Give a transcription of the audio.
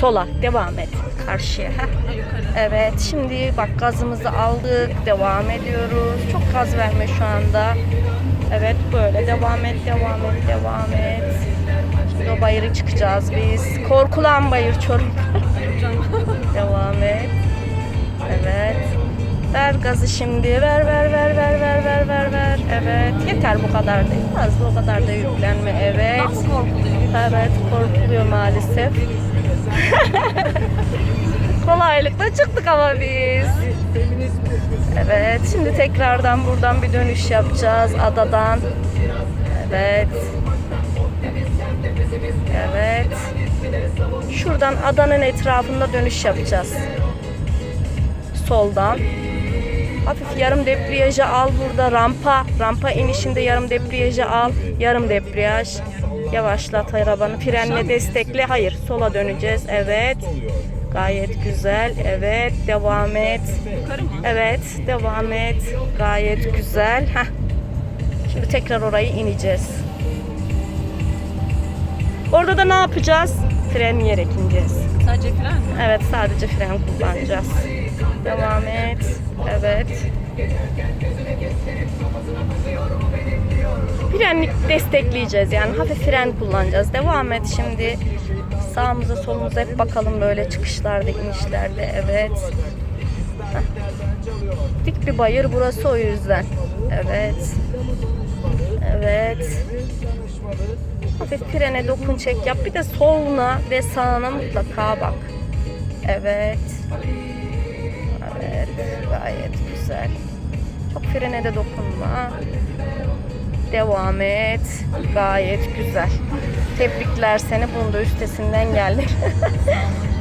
Sola devam et. Karşıya. Evet şimdi bak gazımızı aldık. Devam ediyoruz. Çok gaz verme şu anda. Evet böyle devam et, devam et, devam et. Şimdi o bayırı çıkacağız biz. Korkulan bayır çorum. devam et. Evet. Ver gazı şimdi. Ver ver ver ver ver ver ver ver. Evet. Yeter bu kadar değil. Fazla o kadar da yüklenme. Evet. Evet korkuluyor maalesef. Kolaylıkla çıktık ama biz. Evet şimdi tekrardan buradan bir dönüş yapacağız adadan. Evet. Evet. Şuradan adanın etrafında dönüş yapacağız. Soldan. Hafif yarım debriyajı al burada rampa. Rampa inişinde yarım debriyajı al. Yarım debriyaj. Yavaşlat arabanı. Frenle destekle. Hayır sola döneceğiz. Evet. Gayet güzel. Evet. Devam et. Evet. Devam et. Gayet güzel. Heh. Şimdi tekrar orayı ineceğiz. Orada da ne yapacağız? Frenleyerek ineceğiz. Sadece fren mi? Evet sadece fren kullanacağız. Devam et. Evet. Frenlik destekleyeceğiz yani hafif fren kullanacağız. Devam et şimdi. Sağımıza solumuza hep bakalım böyle çıkışlarda inişlerde. Evet. Heh. Dik bir bayır burası o yüzden. Evet. Evet. Hafif frene dokun çek yap. Bir de soluna ve sağına mutlaka bak. Evet. Evet. Gayet güzel. Çok frene de dokunma. Devam et. Gayet güzel. Tebrikler seni. Bunda üstesinden geldin.